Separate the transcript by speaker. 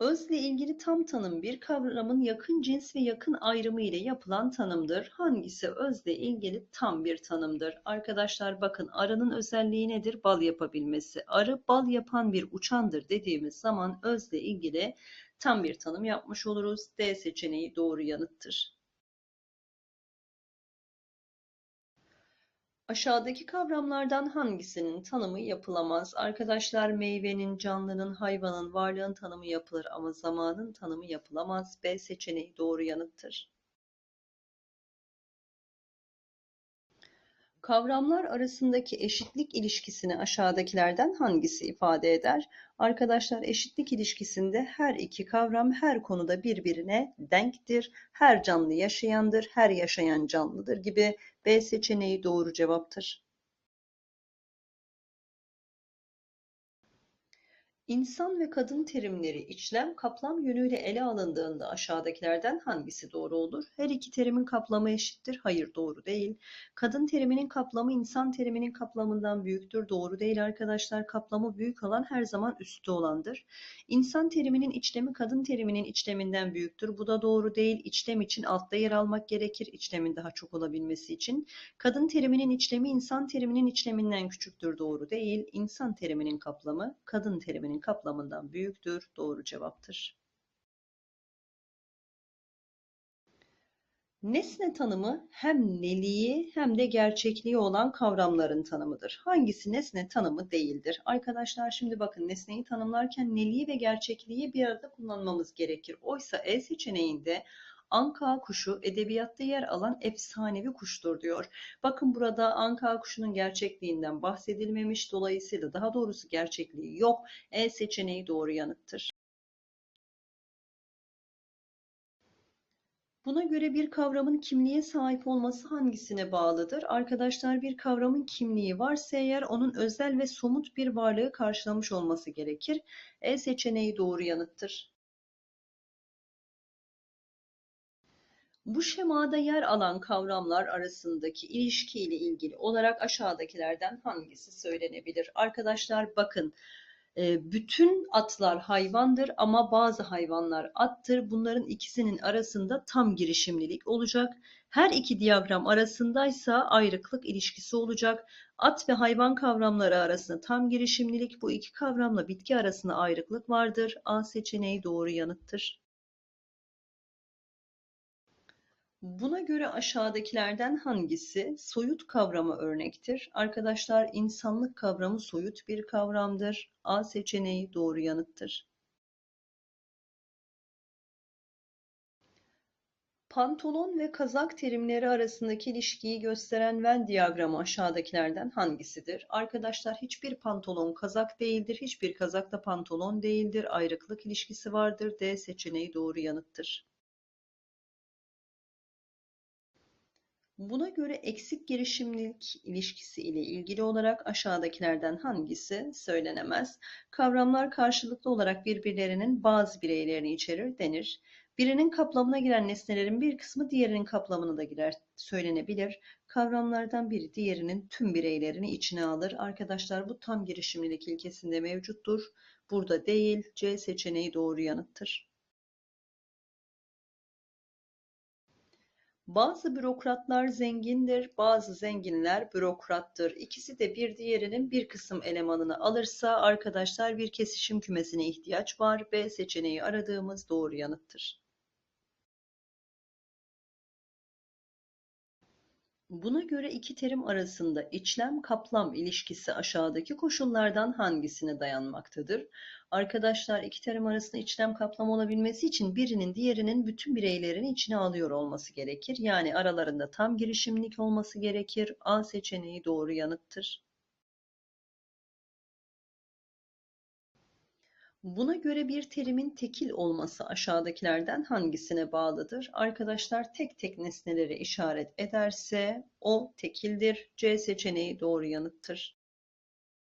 Speaker 1: Özle ilgili tam tanım bir kavramın yakın cins ve yakın ayrımı ile yapılan tanımdır. Hangisi özle ilgili tam bir tanımdır? Arkadaşlar bakın arının özelliği nedir? Bal yapabilmesi. Arı bal yapan bir uçandır dediğimiz zaman özle ilgili tam bir tanım yapmış oluruz. D seçeneği doğru yanıttır. Aşağıdaki kavramlardan hangisinin tanımı yapılamaz? Arkadaşlar meyvenin, canlının, hayvanın, varlığın tanımı yapılır ama zamanın tanımı yapılamaz. B seçeneği doğru yanıttır. Kavramlar arasındaki eşitlik ilişkisini aşağıdakilerden hangisi ifade eder? Arkadaşlar eşitlik ilişkisinde her iki kavram her konuda birbirine denktir. Her canlı yaşayandır, her yaşayan canlıdır gibi B seçeneği doğru cevaptır. İnsan ve kadın terimleri içlem kaplam yönüyle ele alındığında aşağıdakilerden hangisi doğru olur? Her iki terimin kaplamı eşittir. Hayır doğru değil. Kadın teriminin kaplamı insan teriminin kaplamından büyüktür. Doğru değil arkadaşlar. Kaplamı büyük olan her zaman üstü olandır. İnsan teriminin içlemi kadın teriminin içleminden büyüktür. Bu da doğru değil. İçlem için altta yer almak gerekir. İçlemin daha çok olabilmesi için. Kadın teriminin içlemi insan teriminin içleminden küçüktür. Doğru değil. İnsan teriminin kaplamı kadın teriminin kaplamından büyüktür. Doğru cevaptır. Nesne tanımı hem neliği hem de gerçekliği olan kavramların tanımıdır. Hangisi nesne tanımı değildir? Arkadaşlar şimdi bakın nesneyi tanımlarken neliği ve gerçekliği bir arada kullanmamız gerekir. Oysa E seçeneğinde Anka kuşu edebiyatta yer alan efsanevi kuştur diyor. Bakın burada anka kuşunun gerçekliğinden bahsedilmemiş. Dolayısıyla daha doğrusu gerçekliği yok. E seçeneği doğru yanıttır. Buna göre bir kavramın kimliğe sahip olması hangisine bağlıdır? Arkadaşlar bir kavramın kimliği varsa eğer onun özel ve somut bir varlığı karşılamış olması gerekir. E seçeneği doğru yanıttır. Bu şemada yer alan kavramlar arasındaki ilişki ile ilgili olarak aşağıdakilerden hangisi söylenebilir? Arkadaşlar bakın e, bütün atlar hayvandır ama bazı hayvanlar attır. Bunların ikisinin arasında tam girişimlilik olacak. Her iki diyagram arasındaysa ayrıklık ilişkisi olacak. At ve hayvan kavramları arasında tam girişimlilik, bu iki kavramla bitki arasında ayrıklık vardır. A seçeneği doğru yanıttır. Buna göre aşağıdakilerden hangisi soyut kavramı örnektir? Arkadaşlar insanlık kavramı soyut bir kavramdır. A seçeneği doğru yanıttır. Pantolon ve kazak terimleri arasındaki ilişkiyi gösteren Venn diyagramı aşağıdakilerden hangisidir? Arkadaşlar hiçbir pantolon kazak değildir, hiçbir kazak da pantolon değildir. Ayrıklık ilişkisi vardır. D seçeneği doğru yanıttır. Buna göre eksik girişimlilik ilişkisi ile ilgili olarak aşağıdakilerden hangisi söylenemez? Kavramlar karşılıklı olarak birbirlerinin bazı bireylerini içerir denir. Birinin kaplamına giren nesnelerin bir kısmı diğerinin kaplamına da girer söylenebilir. Kavramlardan biri diğerinin tüm bireylerini içine alır. Arkadaşlar bu tam girişimlilik ilkesinde mevcuttur. Burada değil. C seçeneği doğru yanıttır. Bazı bürokratlar zengindir, bazı zenginler bürokrattır. İkisi de bir diğerinin bir kısım elemanını alırsa arkadaşlar bir kesişim kümesine ihtiyaç var. B seçeneği aradığımız doğru yanıttır. Buna göre iki terim arasında içlem-kaplam ilişkisi aşağıdaki koşullardan hangisine dayanmaktadır? Arkadaşlar iki terim arasında içlem kaplam olabilmesi için birinin diğerinin bütün bireylerini içine alıyor olması gerekir. Yani aralarında tam girişimlik olması gerekir. A seçeneği doğru yanıttır. Buna göre bir terimin tekil olması aşağıdakilerden hangisine bağlıdır? Arkadaşlar tek tek nesneleri işaret ederse o tekildir. C seçeneği doğru yanıttır.